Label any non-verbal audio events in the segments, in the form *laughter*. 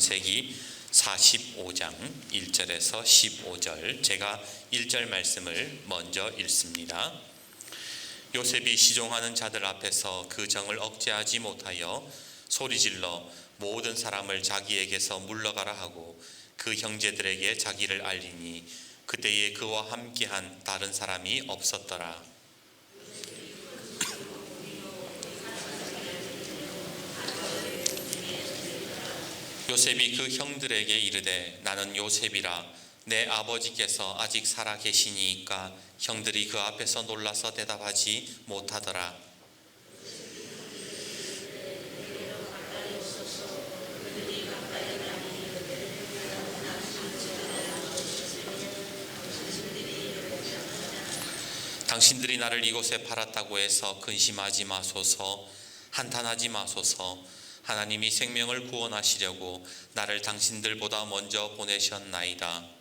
창세기 45장 1절에서 15절 제가 1절 말씀을 먼저 읽습니다. 요셉이 시종하는 자들 앞에서 그 정을 억제하지 못하여 소리질러 모든 사람을 자기에게서 물러가라 하고 그 형제들에게 자기를 알리니 그때에 그와 함께한 다른 사람이 없었더라. 요셉이 그 형들에게 이르되 나는 요셉이라 내 아버지께서 아직 살아 계시니까 형들이 그 앞에서 놀라서 대답하지 못하더라. 당신들이 나를 이곳에 팔았다고 해서 근심하지 마소서 한탄하지 마소서 하나님이 생명을 구원하시려고 나를 당신들보다 먼저 보내셨나이다.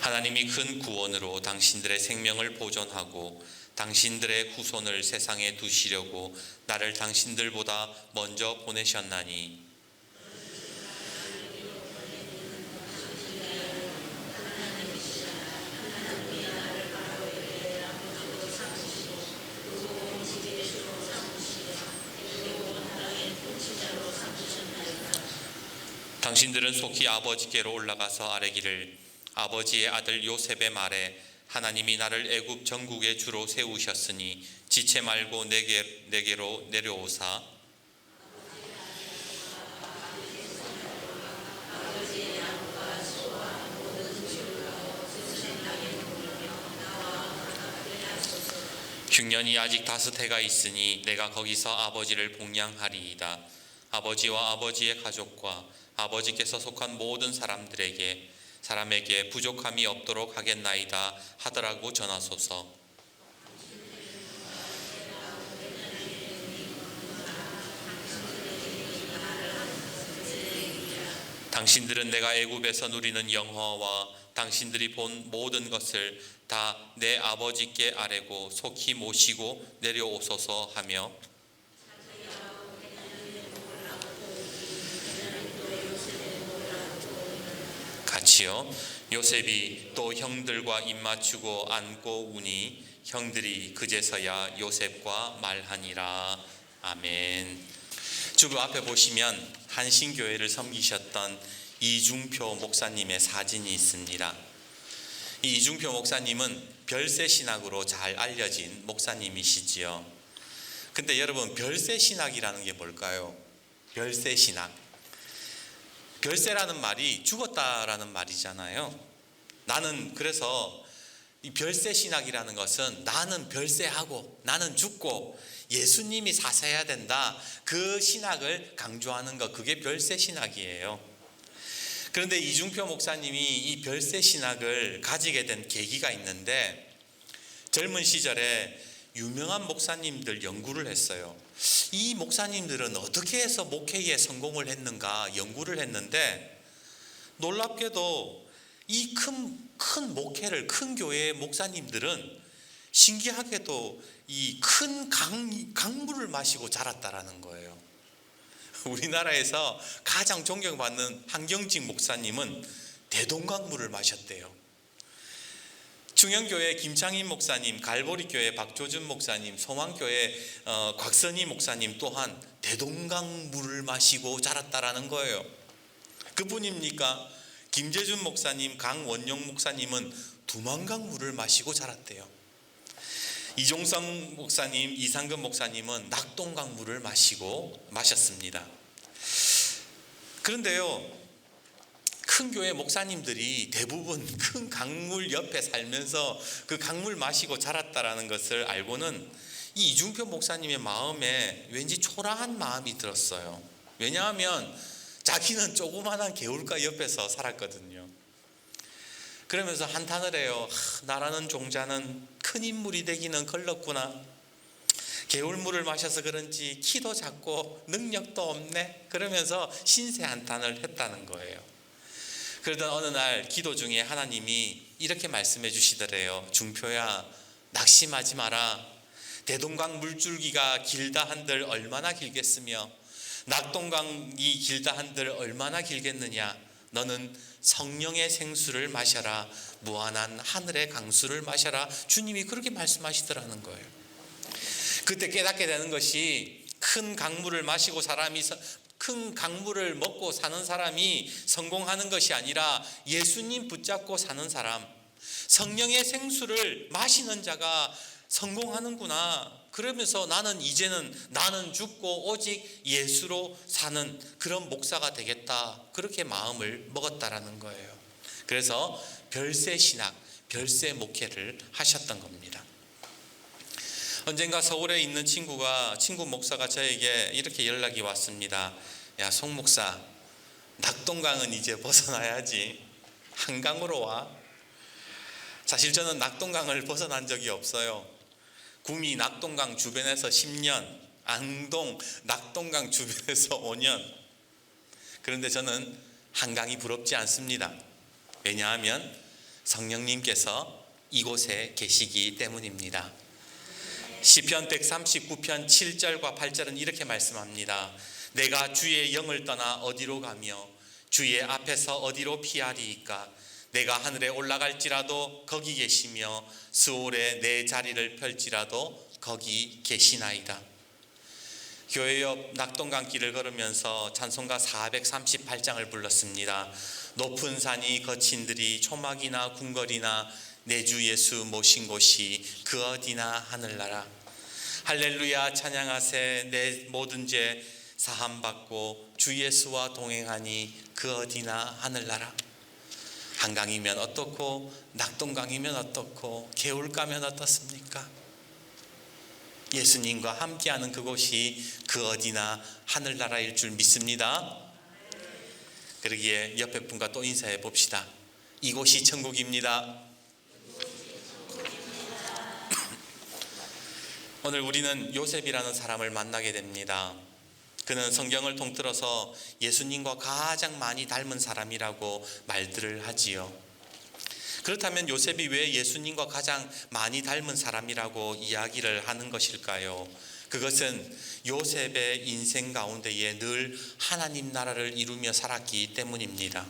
하나님이 큰 구원으로 당신들의 생명을 보존하고 당신들의 후손을 세상에 두시려고 나를 당신들보다 먼저 보내셨나니 당신들은 속히 아버지께로 올라가서 아뢰기를 아버지의 아들 요셉의 말에 하나님이 나를 애굽 전국의 주로 세우셨으니 지체 말고 내게 내게로 내려오사 흉년이 아직 다섯 해가 있으니 내가 거기서 아버지를 복양하리이다. 아버지와 아버지의 가족과 아버지께서 속한 모든 사람들에게 사람에게 부족함이 없도록 하겠나이다 하더라고 전하소서. 당신들은 내가 애굽에서 누리는 영화와 당신들이 본 모든 것을 다 내 아버지께 아뢰고 속히 모시고 내려오소서 하며 같이요. 요셉이 또 형들과 입맞추고 안고 우니 형들이 그제서야 요셉과 말하니라. 아멘. 주부 앞에 보시면 한신교회를 섬기셨던 이중표 목사님의 사진이 있습니다. 이 이중표 목사님은 별세 신학으로 잘 알려진 목사님이시지요. 근데 여러분 별세 신학이라는 게 뭘까요? 별세 신학. 별세라는 말이 죽었다라는 말이잖아요. 나는 그래서 이 별세 신학이라는 것은 나는 별세하고 나는 죽고 예수님이 사세해야 된다. 그 신학을 강조하는 것 그게 별세 신학이에요. 그런데 이중표 목사님이 이 별세 신학을 가지게 된 계기가 있는데 젊은 시절에 유명한 목사님들 연구를 했어요. 이 목사님들은 어떻게 해서 목회에 성공을 했는가 연구를 했는데 놀랍게도 이 큰 큰 목회를 큰 교회의 목사님들은 신기하게도 이 큰 강물을 마시고 자랐다라는 거예요. *laughs* 우리나라에서 가장 존경받는 한경직 목사님은 대동강물을 마셨대요. 중영교회 김창인 목사님, 갈보리교회 박조준 목사님, 소망교회 어, 곽선희 목사님 또한 대동강 물을 마시고 자랐다라는 거예요. 그뿐입니까? 김재준 목사님, 강원용 목사님은 두만강 물을 마시고 자랐대요. 이종성 목사님, 이상근 목사님은 낙동강 물을 마시고 마셨습니다. 그런데요, 큰 교회 목사님들이 대부분 큰 강물 옆에 살면서 그 강물 마시고 자랐다라는 것을 알고는 이 이중표 목사님의 마음에 왠지 초라한 마음이 들었어요. 왜냐하면 자기는 조그만한 개울가 옆에서 살았거든요. 그러면서 한탄을 해요. 하, 나라는 종자는 큰 인물이 되기는 걸렀구나. 개울물을 마셔서 그런지 키도 작고 능력도 없네. 그러면서 신세 한탄을 했다는 거예요. 그러던 어느 날 기도 중에 하나님이 이렇게 말씀해 주시더래요. 중표야, 낙심하지 마라. 대동강 물줄기가 길다 한들 얼마나 길겠으며 낙동강이 길다 한들 얼마나 길겠느냐. 너는 성령의 생수를 마셔라. 무한한 하늘의 강수를 마셔라. 주님이 그렇게 말씀하시더라는 거예요. 그때 깨닫게 되는 것이 큰 강물을 마시고 사람이 서- 큰 강물을 먹고 사는 사람이 성공하는 것이 아니라 예수님 붙잡고 사는 사람, 성령의 생수를 마시는 자가 성공하는구나. 그러면서 나는 이제는 나는 죽고 오직 예수로 사는 그런 목사가 되겠다. 그렇게 마음을 먹었다라는 거예요. 그래서 별세 신학, 별세 목회를 하셨던 겁니다. 언젠가 서울에 있는 친구가 친구 목사가 저에게 이렇게 연락이 왔습니다. 야, 송 목사, 낙동강은 이제 벗어나야지. 한강으로 와. 사실 저는 낙동강을 벗어난 적이 없어요. 구미 낙동강 주변에서 10년, 안동 낙동강 *laughs* 주변에서 5년. 그런데 저는 한강이 부럽지 않습니다. 왜냐하면 성령님께서 이곳에 계시기 때문입니다. 시편 139편 7절과 8절은 이렇게 말씀합니다. 내가 주의 영을 떠나 어디로 가며 주의 앞에서 어디로 피하리이까 내가 하늘에 올라갈지라도 거기 계시며 스올에 내 자리를 펼지라도 거기 계시나이다. 교회 옆 낙동강 길을 걸으면서 찬송가 438장을 불렀습니다. 높은 산이 거친 들이 초막이나 궁궐이나 내 주 예수 모신 곳이 그 어디나 하늘나라. 할렐루야 찬양하세 내 모든 죄 사함 받고 주 예수와 동행하니 그 어디나 하늘나라. 한강이면 어떻고 낙동강이면 어떻고 개울가면 어떻습니까? 예수님과 함께하는 그곳이 그 어디나 하늘나라일 줄 믿습니다. 그러기에 옆에 분과 또 인사해 봅시다. 이곳이 천국입니다. 오늘 우리는 요셉이라는 사람을 만나게 됩니다. 그는 성경을 통틀어서 예수님과 가장 많이 닮은 사람이라고 말들을 하지요. 그렇다면 요셉이 왜 예수님과 가장 많이 닮은 사람이라고 이야기를 하는 것일까요? 그것은 요셉의 인생 가운데에 늘 하나님 나라를 이루며 살았기 때문입니다.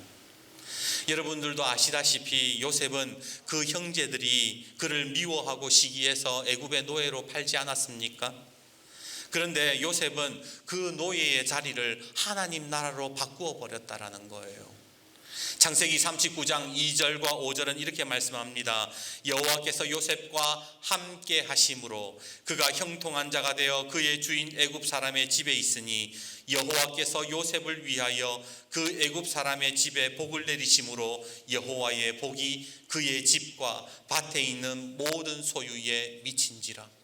여러분들도 아시다시피 요셉은 그 형제들이 그를 미워하고 시기해서 애굽의 노예로 팔지 않았습니까? 그런데 요셉은 그 노예의 자리를 하나님 나라로 바꾸어 버렸다라는 거예요. 창세기 39장 2절과 5절은 이렇게 말씀합니다. 여호와께서 요셉과 함께 하심으로 그가 형통한 자가 되어 그의 주인 애굽 사람의 집에 있으니 여호와께서 요셉을 위하여 그 애굽 사람의 집에 복을 내리심으로 여호와의 복이 그의 집과 밭에 있는 모든 소유에 미친지라.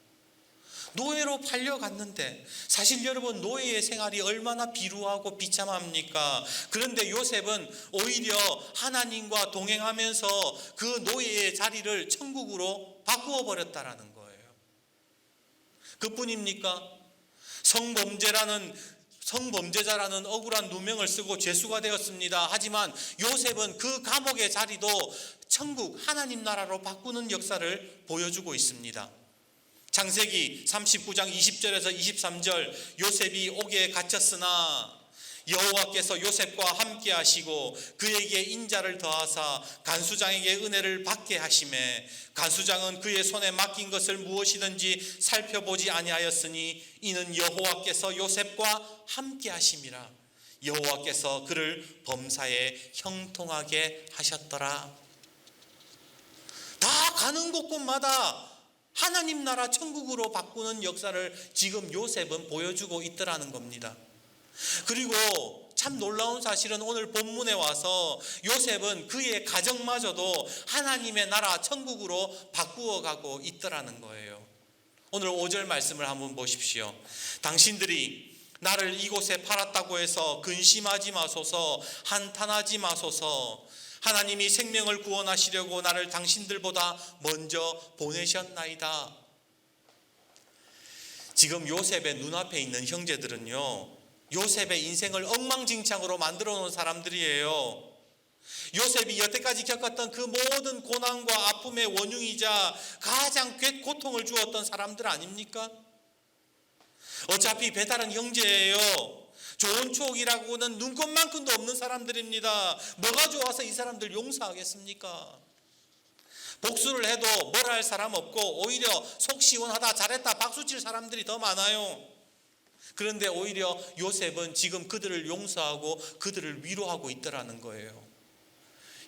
노예로 팔려갔는데 사실 여러분 노예의 생활이 얼마나 비루하고 비참합니까? 그런데 요셉은 오히려 하나님과 동행하면서 그 노예의 자리를 천국으로 바꾸어 버렸다라는 거예요. 그뿐입니까? 성범죄라는 성범죄자라는 억울한 누명을 쓰고 죄수가 되었습니다. 하지만 요셉은 그 감옥의 자리도 천국 하나님 나라로 바꾸는 역사를 보여주고 있습니다. 창세기 39장 20절에서 23절 요셉이 옥에 갇혔으나 여호와께서 요셉과 함께 하시고 그에게 인자를 더하사 간수장에게 은혜를 받게 하심에 간수장은 그의 손에 맡긴 것을 무엇이든지 살펴보지 아니하였으니 이는 여호와께서 요셉과 함께 하심이라. 여호와께서 그를 범사에 형통하게 하셨더라. 다 가는 곳곳마다 하나님 나라 천국으로 바꾸는 역사를 지금 요셉은 보여주고 있더라는 겁니다. 그리고 참 놀라운 사실은 오늘 본문에 와서 요셉은 그의 가정마저도 하나님의 나라 천국으로 바꾸어 가고 있더라는 거예요. 오늘 5절 말씀을 한번 보십시오. 당신들이 나를 이곳에 팔았다고 해서 근심하지 마소서 한탄하지 마소서 하나님이 생명을 구원하시려고 나를 당신들보다 먼저 보내셨나이다. 지금 요셉의 눈앞에 있는 형제들은요, 요셉의 인생을 엉망진창으로 만들어 놓은 사람들이에요. 요셉이 여태까지 겪었던 그 모든 고난과 아픔의 원흉이자 가장 괴 고통을 주었던 사람들 아닙니까? 어차피 배달은 형제예요. 좋은 추억이라고는 눈꽃만큼도 없는 사람들입니다. 뭐가 좋아서 이 사람들 용서하겠습니까? 복수를 해도 뭘 할 사람 없고 오히려 속 시원하다 잘했다 박수칠 사람들이 더 많아요. 그런데 오히려 요셉은 지금 그들을 용서하고 그들을 위로하고 있더라는 거예요.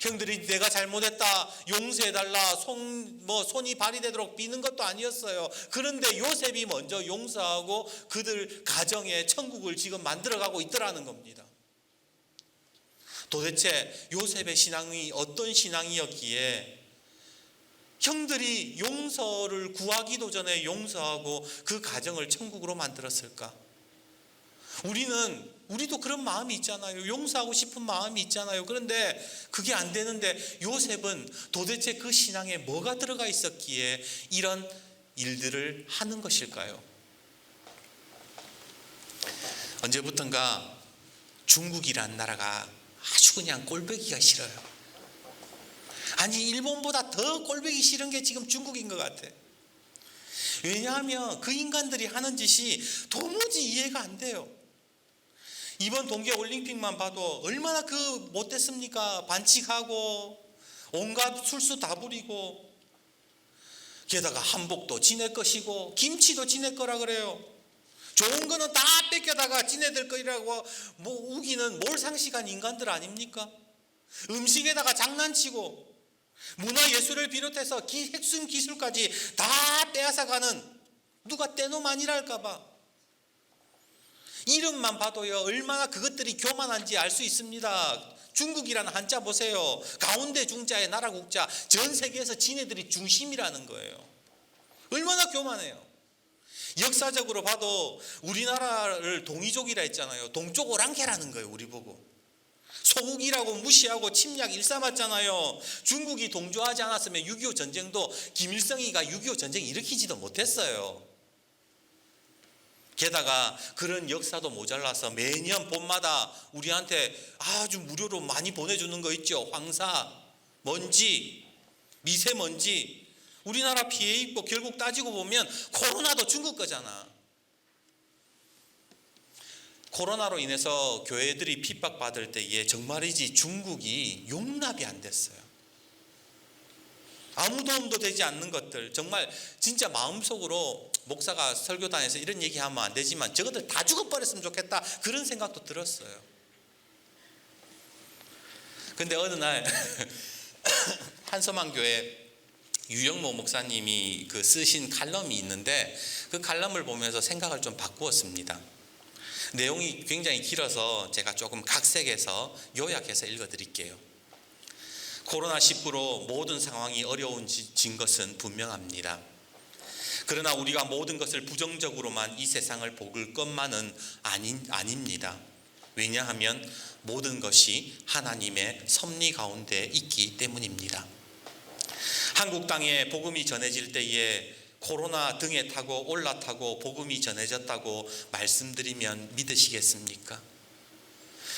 형들이 내가 잘못했다 용서해달라 손 뭐 손이 발휘되도록 비는 것도 아니었어요. 그런데 요셉이 먼저 용서하고 그들 가정에 천국을 지금 만들어가고 있더라는 겁니다. 도대체 요셉의 신앙이 어떤 신앙이었기에 형들이 용서를 구하기도 전에 용서하고 그 가정을 천국으로 만들었을까? 우리는 우리도 그런 마음이 있잖아요. 용서하고 싶은 마음이 있잖아요. 그런데 그게 안 되는데 요셉은 도대체 그 신앙에 뭐가 들어가 있었기에 이런 일들을 하는 것일까요? 언제부턴가 중국이란 나라가 아주 그냥 꼴보기가 싫어요. 아니 일본보다 더 꼴보기 싫은 게 지금 중국인 것 같아. 왜냐하면 그 인간들이 하는 짓이 도무지 이해가 안 돼요. 이번 동계 올림픽만 봐도 얼마나 그 못됐습니까? 반칙하고 온갖 술수 다 부리고 게다가 한복도 지네 것이고 김치도 지네 거라 그래요. 좋은 거는 다 뺏겨다가 지네들 거라고 뭐 우기는 몰상식한 인간들 아닙니까? 음식에다가 장난치고 문화 예술을 비롯해서 기, 핵심 기술까지 다 빼앗아가는 누가 떼놈 아니랄까봐 이름만 봐도요 얼마나 그것들이 교만한지 알 수 있습니다. 중국이라는 한자 보세요. 가운데 중자에 나라 국자 전 세계에서 지네들이 중심이라는 거예요. 얼마나 교만해요. 역사적으로 봐도 우리나라를 동이족이라 했잖아요. 동쪽 오랑캐라는 거예요. 우리 보고. 소국이라고 무시하고 침략 일삼았잖아요. 중국이 동조하지 않았으면 6.25 전쟁도 김일성이가 6.25 전쟁 일으키지도 못했어요. 게다가 그런 역사도 모자라서 매년 봄마다 우리한테 아주 무료로 많이 보내주는 거 있죠. 황사, 먼지, 미세먼지. 우리나라 피해 입고 결국 따지고 보면 코로나도 중국 거잖아. 코로나로 인해서 교회들이 핍박받을 때에 정말이지 중국이 용납이 안 됐어요. 아무 도움도 되지 않는 것들 정말 진짜 마음속으로 목사가 설교단에서 이런 얘기하면 안 되지만 저것들 다 죽어버렸으면 좋겠다 그런 생각도 들었어요. 근데 어느 날 *laughs* 한서만 교회 유영모 목사님이 그 쓰신 칼럼이 있는데 그 칼럼을 보면서 생각을 좀 바꾸었습니다. 내용이 굉장히 길어서 제가 조금 각색해서 요약해서 읽어드릴게요. 코로나19로 모든 상황이 어려운진 것은 분명합니다. 그러나 우리가 모든 것을 부정적으로만 이 세상을 보을 것만은 아닌, 아닙니다. 왜냐하면 모든 것이 하나님의 섭리 가운데 있기 때문입니다. 한국 땅에 복음이 전해질 때에 코로나 등에 타고 올라타고 복음이 전해졌다고 말씀드리면 믿으시겠습니까?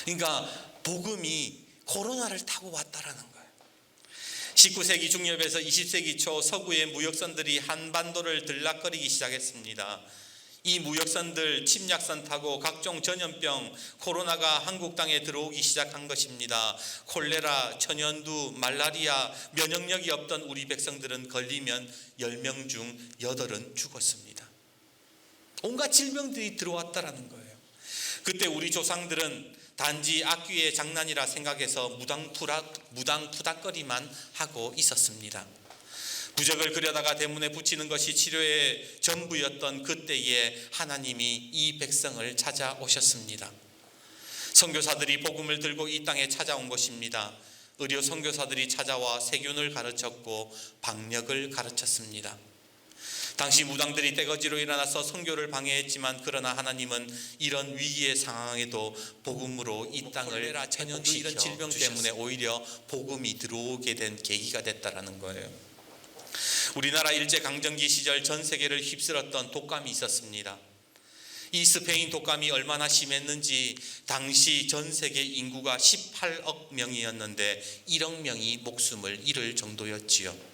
그러니까 복음이 코로나를 타고 왔다라는 거예요. 19세기 중엽에서 20세기 초 서구의 무역선들이 한반도를 들락거리기 시작했습니다. 이 무역선들 침략선 타고 각종 전염병 코로나가 한국 땅에 들어오기 시작한 것입니다. 콜레라, 천연두, 말라리아 면역력이 없던 우리 백성들은 걸리면 10명 중 8은 죽었습니다. 온갖 질병들이 들어왔다라는 거예요. 그때 우리 조상들은 단지 악귀의 장난이라 생각해서 무당푸닥거리만 하고 있었습니다. 부적을 그려다가 대문에 붙이는 것이 치료의 전부였던 그때에 하나님이 이 백성을 찾아오셨습니다. 선교사들이 복음을 들고 이 땅에 찾아온 것입니다. 의료 선교사들이 찾아와 세균을 가르쳤고 방역을 가르쳤습니다. 당시 무당들이 떼거지로 일어나서 선교를 방해했지만 그러나 하나님은 이런 위기의 상황에도 복음으로 이 땅을 천연두 이런 질병 때문에 오히려 복음이 들어오게 된 계기가 됐다라는 거예요. 우리나라 일제 강점기 시절 전 세계를 휩쓸었던 독감이 있었습니다. 이 스페인 독감이 얼마나 심했는지 당시 전 세계 인구가 18억 명이었는데 1억 명이 목숨을 잃을 정도였지요.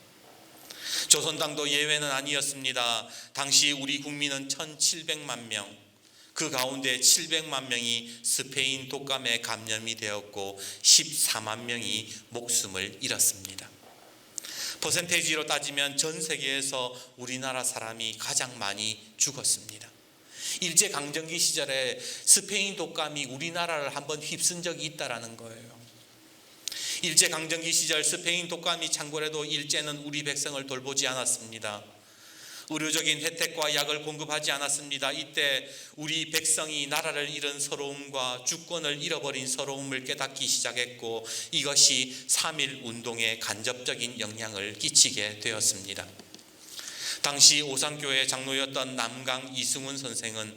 조선당도 예외는 아니었습니다. 당시 우리 국민은 1,700만 명, 그 가운데 700만 명이 스페인 독감에 감염이 되었고 14만 명이 목숨을 잃었습니다. 퍼센테이지로 따지면 전 세계에서 우리나라 사람이 가장 많이 죽었습니다. 일제 강점기 시절에 스페인 독감이 우리나라를 한번 휩쓴 적이 있다라는 거예요. 일제 강점기 시절 스페인 독감이 창궐해도 일제는 우리 백성을 돌보지 않았습니다. 의료적인 혜택과 약을 공급하지 않았습니다. 이때 우리 백성이 나라를 잃은 서러움과 주권을 잃어버린 서러움을 깨닫기 시작했고 이것이 3.1 운동에 간접적인 영향을 끼치게 되었습니다. 당시 오산교회 장로였던 남강 이승훈 선생은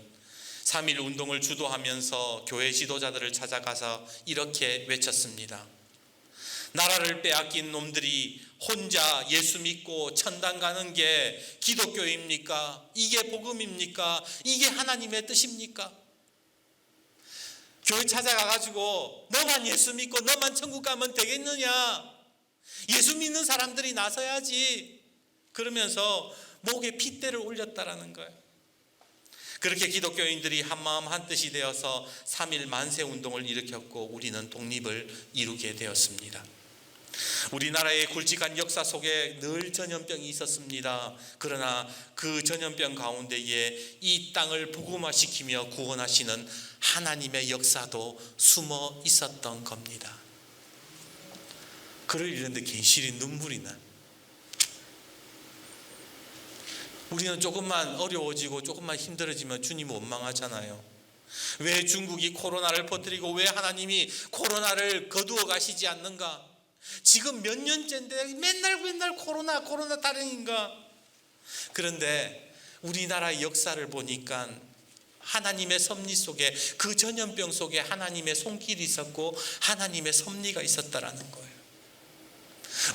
3.1 운동을 주도하면서 교회 지도자들을 찾아가서 이렇게 외쳤습니다. 나라를 빼앗긴 놈들이 혼자 예수 믿고 천당 가는 게 기독교입니까? 이게 복음입니까? 이게 하나님의 뜻입니까? 교회 찾아가가지고 너만 예수 믿고 너만 천국 가면 되겠느냐? 예수 믿는 사람들이 나서야지. 그러면서 목에 핏대를 올렸다라는 거예요. 그렇게 기독교인들이 한마음 한뜻이 되어서 3.1 만세 운동을 일으켰고 우리는 독립을 이루게 되었습니다. 우리나라의 굵직한 역사 속에 늘 전염병이 있었습니다. 그러나 그 전염병 가운데에 이 땅을 복음화시키며 구원하시는 하나님의 역사도 숨어 있었던 겁니다. 글을 읽는데 괜시리 눈물이 나. 우리는 조금만 어려워지고 조금만 힘들어지면 주님 원망하잖아요. 왜 중국이 코로나를 퍼뜨리고 왜 하나님이 코로나를 거두어 가시지 않는가? 지금 몇 년째인데 맨날 맨날 코로나 코로나 따릉인가? 그런데 우리나라 역사를 보니까 하나님의 섭리 속에 그 전염병 속에 하나님의 손길이 있었고 하나님의 섭리가 있었다라는 거예요.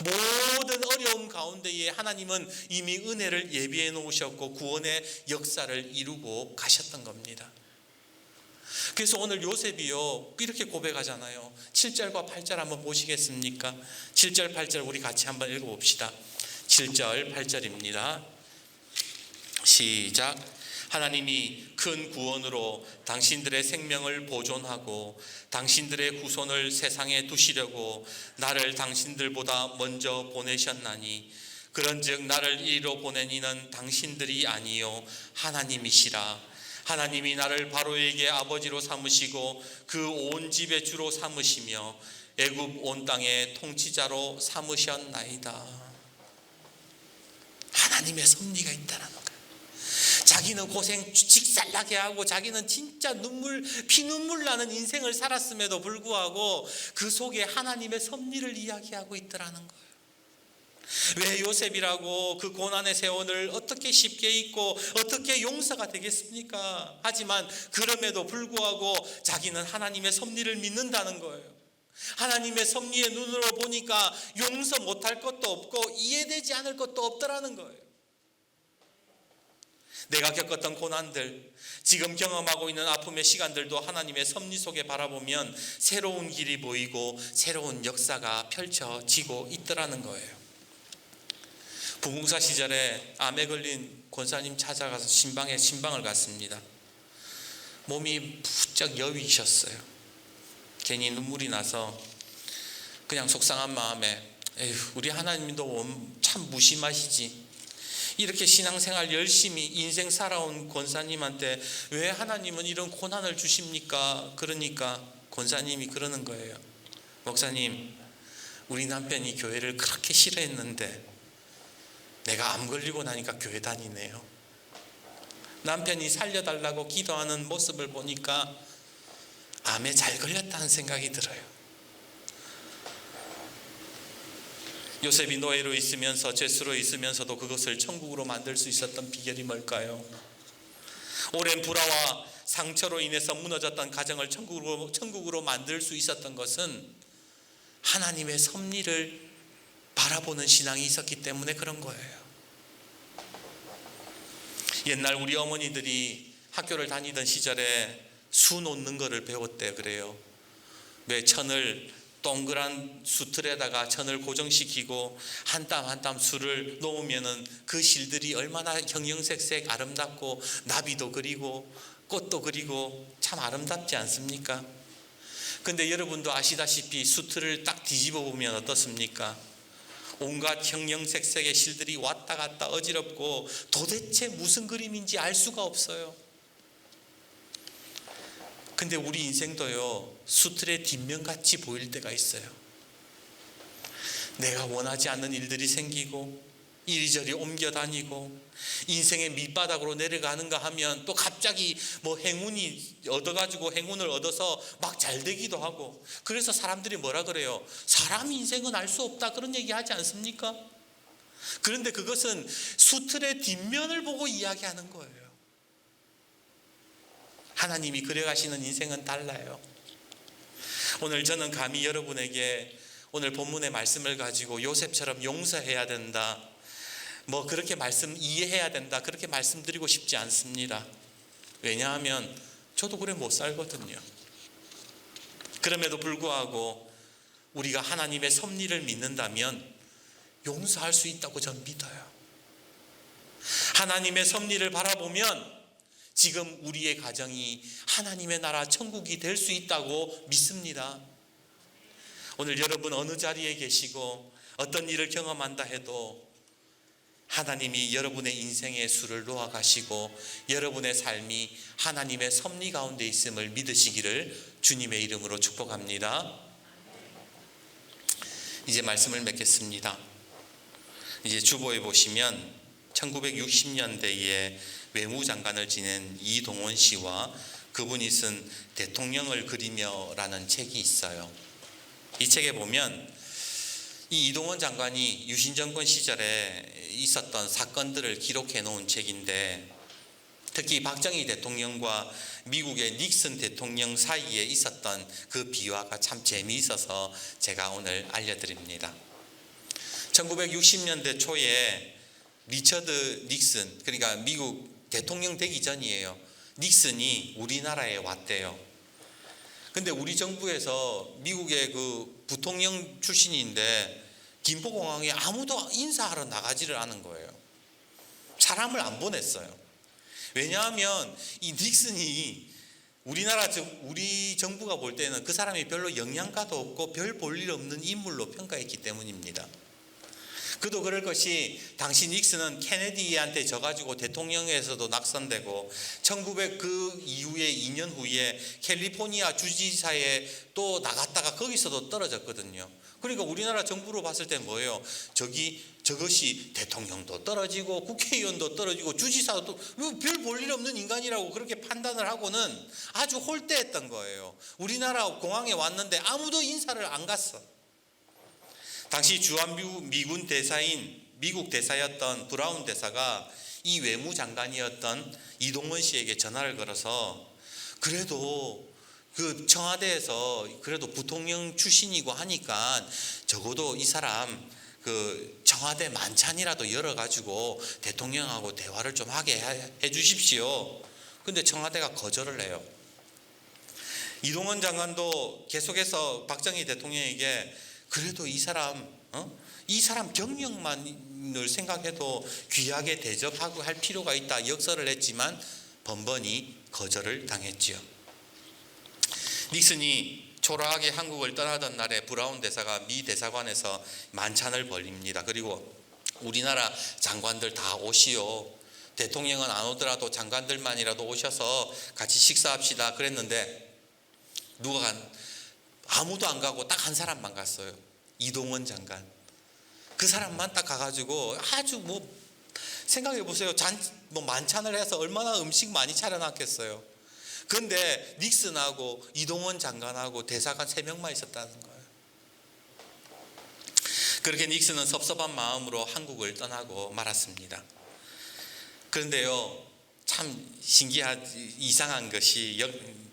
모든 어려움 가운데에 하나님은 이미 은혜를 예비해 놓으셨고 구원의 역사를 이루고 가셨던 겁니다. 그래서 오늘 요셉이요 이렇게 고백하잖아요. 7절과 8절 한번 보시겠습니까? 7절 8절 우리 같이 한번 읽어봅시다. 7절 8절입니다. 시작. 하나님이 큰 구원으로 당신들의 생명을 보존하고 당신들의 후손을 세상에 두시려고 나를 당신들보다 먼저 보내셨나니 그런즉 나를 이리로 보낸 이는 당신들이 아니요 하나님이시라 하나님이 나를 바로에게 아버지로 삼으시고 그 온 집의 주로 삼으시며 애굽 온 땅의 통치자로 삼으셨나이다. 하나님의 섭리가 있다는 거예요. 자기는 고생 직살나게 하고 자기는 진짜 눈물 피눈물 나는 인생을 살았음에도 불구하고 그 속에 하나님의 섭리를 이야기하고 있더라는 거예요. 왜 요셉이라고 그 고난의 세원을 어떻게 쉽게 잊고 어떻게 용서가 되겠습니까? 하지만 그럼에도 불구하고 자기는 하나님의 섭리를 믿는다는 거예요. 하나님의 섭리의 눈으로 보니까 용서 못할 것도 없고 이해되지 않을 것도 없더라는 거예요. 내가 겪었던 고난들, 지금 경험하고 있는 아픔의 시간들도 하나님의 섭리 속에 바라보면 새로운 길이 보이고 새로운 역사가 펼쳐지고 있더라는 거예요. 부흥사 시절에 암에 걸린 권사님 찾아가서 신방에 신방을 갔습니다. 몸이 부쩍 여위셨어요. 괜히 눈물이 나서 그냥 속상한 마음에 에휴, 우리 하나님도 참 무심하시지. 이렇게 신앙생활 열심히 인생 살아온 권사님한테 왜 하나님은 이런 고난을 주십니까? 그러니까 권사님이 그러는 거예요. 목사님, 우리 남편이 교회를 그렇게 싫어했는데 내가 암 걸리고 나니까 교회 다니네요. 남편이 살려달라고 기도하는 모습을 보니까 암에 잘 걸렸다는 생각이 들어요. 요셉이 노예로 있으면서 죄수로 있으면서도 그것을 천국으로 만들 수 있었던 비결이 뭘까요? 오랜 불화와 상처로 인해서 무너졌던 가정을 천국으로, 천국으로 만들 수 있었던 것은 하나님의 섭리를 바라보는 신앙이 있었기 때문에 그런 거예요. 옛날 우리 어머니들이 학교를 다니던 시절에 수 놓는 거를 배웠대 그래요. 왜 천을 동그란 수틀에다가 천을 고정시키고 한 땀 한 땀 수를 놓으면은 그 실들이 얼마나 형형색색 아름답고 나비도 그리고 꽃도 그리고 참 아름답지 않습니까? 근데 여러분도 아시다시피 수틀을 딱 뒤집어 보면 어떻습니까? 온갖 형형색색의 실들이 왔다 갔다 어지럽고 도대체 무슨 그림인지 알 수가 없어요. 근데 우리 인생도요, 수틀의 뒷면 같이 보일 때가 있어요. 내가 원하지 않는 일들이 생기고, 이리저리 옮겨 다니고, 인생의 밑바닥으로 내려가는가 하면 또 갑자기 뭐 행운이 얻어가지고 행운을 얻어서 막 잘 되기도 하고, 그래서 사람들이 뭐라 그래요? 사람 인생은 알 수 없다. 그런 얘기 하지 않습니까? 그런데 그것은 수틀의 뒷면을 보고 이야기하는 거예요. 하나님이 그려가시는 인생은 달라요. 오늘 저는 감히 여러분에게 오늘 본문의 말씀을 가지고 요셉처럼 용서해야 된다. 뭐 그렇게 말씀 이해해야 된다. 그렇게 말씀드리고 싶지 않습니다. 왜냐하면 저도 그래 못 살거든요. 그럼에도 불구하고 우리가 하나님의 섭리를 믿는다면 용서할 수 있다고 전 믿어요. 하나님의 섭리를 바라보면 지금 우리의 가정이 하나님의 나라 천국이 될 수 있다고 믿습니다. 오늘 여러분 어느 자리에 계시고 어떤 일을 경험한다 해도 하나님이 여러분의 인생의 수를 놓아 가시고 여러분의 삶이 하나님의 섭리 가운데 있음을 믿으시기를 주님의 이름으로 축복합니다. 이제 말씀을 맺겠습니다. 이제 주보에 보시면 1960년대에 외무장관을 지낸 이동원 씨와 그분이 쓴 대통령을 그리며라는 책이 있어요. 이 책에 보면 이 이동원 장관이 유신 정권 시절에 있었던 사건들을 기록해 놓은 책인데 특히 박정희 대통령과 미국의 닉슨 대통령 사이에 있었던 그 비화가 참 재미있어서 제가 오늘 알려드립니다. 1960년대 초에 리처드 닉슨 그러니까 미국 대통령 되기 전이에요. 닉슨이 우리나라에 왔대요. 근데 우리 정부에서 미국의 그 부통령 출신인데 김포공항에 아무도 인사하러 나가지를 않은 거예요. 사람을 안 보냈어요. 왜냐하면 이 닉슨이 우리나라 우리 정부가 볼 때는 그 사람이 별로 영양가도 없고 별 볼 일 없는 인물로 평가했기 때문입니다. 그도 그럴 것이 당시 닉슨은 케네디한테 져가지고 대통령에서도 낙선되고 1900그 이후에 2년 후에 캘리포니아 주지사에 또 나갔다가 거기서도 떨어졌거든요. 그러니까 우리나라 정부로 봤을 때 뭐예요? 저기 저것이 대통령도 떨어지고 국회의원도 떨어지고 주지사도 별 볼 일 없는 인간이라고 그렇게 판단을 하고는 아주 홀대했던 거예요. 우리나라 공항에 왔는데 아무도 인사를 안 갔어. 당시 주한미국 미군 대사인 미국 대사였던 브라운 대사가 이 외무장관이었던 이동원 씨에게 전화를 걸어서 그래도 그 청와대에서 그래도 부통령 출신이고 하니까 적어도 이 사람 그 청와대 만찬이라도 열어가지고 대통령하고 대화를 좀 하게 해 주십시오. 근데 청와대가 거절을 해요. 이동원 장관도 계속해서 박정희 대통령에게 그래도 이 사람 어? 이 사람 경력만을 생각해도 귀하게 대접하고 할 필요가 있다 역설을 했지만 번번이 거절을 당했지요. 닉슨이 초라하게 한국을 떠나던 날에 브라운 대사가 미 대사관에서 만찬을 벌립니다. 그리고 우리나라 장관들 다 오시오. 대통령은 안 오더라도 장관들만이라도 오셔서 같이 식사합시다. 그랬는데 누가 간 아무도 안 가고 딱 한 사람만 갔어요. 이동원 장관. 그 사람만 딱 가가지고 아주 뭐 생각해 보세요. 잔, 뭐 만찬을 해서 얼마나 음식 많이 차려놨겠어요. 그런데 닉슨하고 이동원 장관하고 대사관 세 명만 있었다는 거예요. 그렇게 닉슨은 섭섭한 마음으로 한국을 떠나고 말았습니다. 그런데요, 참 신기한 이상한 것이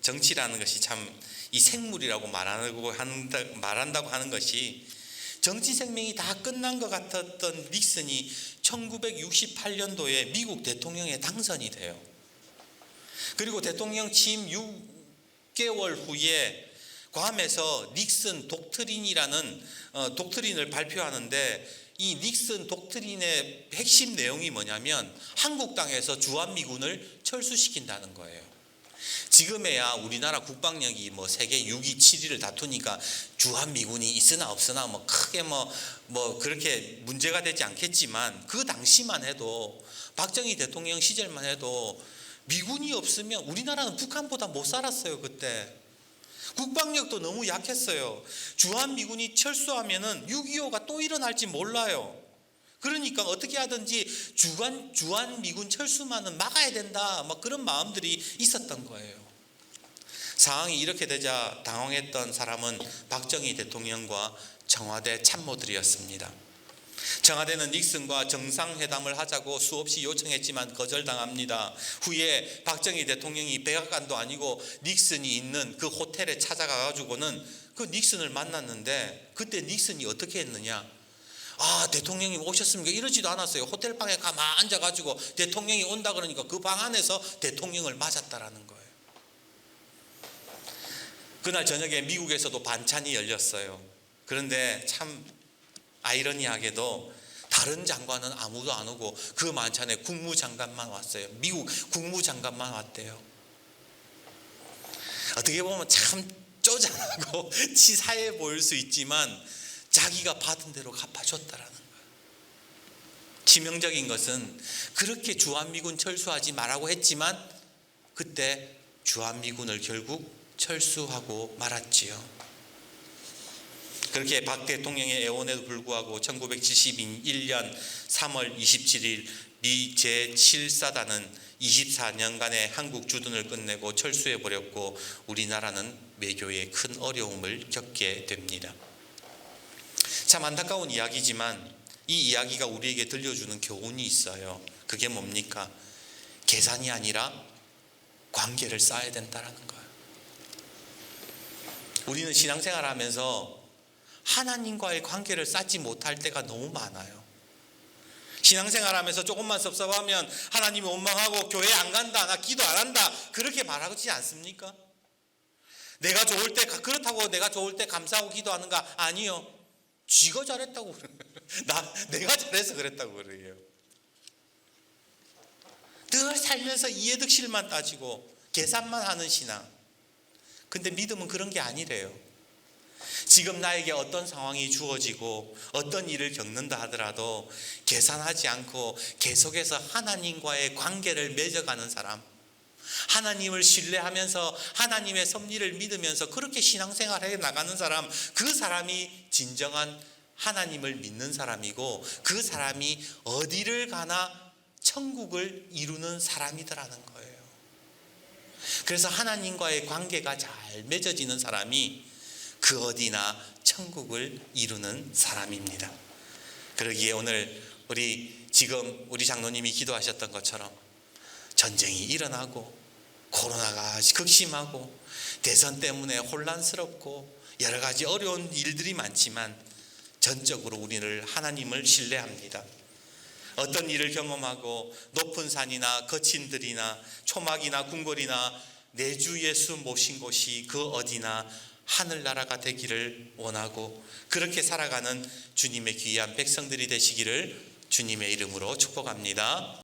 정치라는 것이 참 이 생물이라고 말하고 한다, 말한다고 하는 것이 정치 생명이 다 끝난 것 같았던 닉슨이 1968년도에 미국 대통령에 당선이 돼요. 그리고 대통령 취임 6개월 후에 괌에서 닉슨 독트린이라는 어, 독트린을 발표하는데 이 닉슨 독트린의 핵심 내용이 뭐냐면 한국 땅에서 주한미군을 철수시킨다는 거예요. 지금에야 우리나라 국방력이 뭐 세계 6위, 7위를 다투니까 주한미군이 있으나 없으나 뭐 크게 뭐, 뭐 그렇게 문제가 되지 않겠지만 그 당시만 해도 박정희 대통령 시절만 해도 미군이 없으면 우리나라는 북한보다 못 살았어요, 그때. 국방력도 너무 약했어요. 주한미군이 철수하면은 6.25가 또 일어날지 몰라요. 그러니까 어떻게 하든지 주한 주한 미군 철수만은 막아야 된다. 막 그런 마음들이 있었던 거예요. 상황이 이렇게 되자 당황했던 사람은 박정희 대통령과 청와대 참모들이었습니다. 청와대는 닉슨과 정상회담을 하자고 수없이 요청했지만 거절당합니다. 후에 박정희 대통령이 백악관도 아니고 닉슨이 있는 그 호텔에 찾아가 가지고는 그 닉슨을 만났는데 그때 닉슨이 어떻게 했느냐? 아 대통령이 오셨습니까? 이러지도 않았어요. 호텔 방에 가만 앉아 가지고 대통령이 온다 그러니까 그 방 안에서 대통령을 맞았다라는 거예요. 그날 저녁에 미국에서도 반찬이 열렸어요. 그런데 참 아이러니하게도 다른 장관은 아무도 안 오고 그 만찬에 국무장관만 왔어요. 미국 국무장관만 왔대요. 어떻게 보면 참 쪼잔하고 *laughs* 치사해 보일 수 있지만 자기가 받은 대로 갚아줬다라는 거예요. 치명적인 것은 그렇게 주한미군 철수하지 말라고 했지만 그때 주한미군을 결국 철수하고 말았지요. 그렇게 박 대통령의 애원에도 불구하고 1971년 3월 27일 미 제7사단은 24년간의 한국 주둔을 끝내고 철수해 버렸고 우리나라는 외교에 큰 어려움을 겪게 됩니다. 참 안타까운 이야기지만 이 이야기가 우리에게 들려주는 교훈이 있어요. 그게 뭡니까? 계산이 아니라 관계를 쌓아야 된다는 거예요. 우리는 신앙생활 하면서 하나님과의 관계를 쌓지 못할 때가 너무 많아요. 신앙생활 하면서 조금만 섭섭하면 하나님이 원망하고 교회 안 간다, 나 기도 안 한다, 그렇게 말하지 않습니까? 내가 좋을 때, 그렇다고 내가 좋을 때 감사하고 기도하는가? 아니요. 쥐가 잘했다고. *laughs* 나, 내가 잘해서 그랬다고 그래요. 늘 살면서 이해득실만 따지고 계산만 하는 신앙. 근데 믿음은 그런 게 아니래요. 지금 나에게 어떤 상황이 주어지고 어떤 일을 겪는다 하더라도 계산하지 않고 계속해서 하나님과의 관계를 맺어가는 사람, 하나님을 신뢰하면서 하나님의 섭리를 믿으면서 그렇게 신앙생활해 나가는 사람, 그 사람이 진정한 하나님을 믿는 사람이고 그 사람이 어디를 가나 천국을 이루는 사람이더라는 거예요. 그래서 하나님과의 관계가 잘 맺어지는 사람이 그 어디나 천국을 이루는 사람입니다. 그러기에 오늘 우리 지금 우리 장로님이 기도하셨던 것처럼 전쟁이 일어나고 코로나가 극심하고 대선 때문에 혼란스럽고 여러 가지 어려운 일들이 많지만 전적으로 우리를 하나님을 신뢰합니다. 어떤 일을 경험하고 높은 산이나 거친 들이나 초막이나 궁궐이나 내 주 예수 모신 곳이 그 어디나 하늘나라가 되기를 원하고 그렇게 살아가는 주님의 귀한 백성들이 되시기를 주님의 이름으로 축복합니다.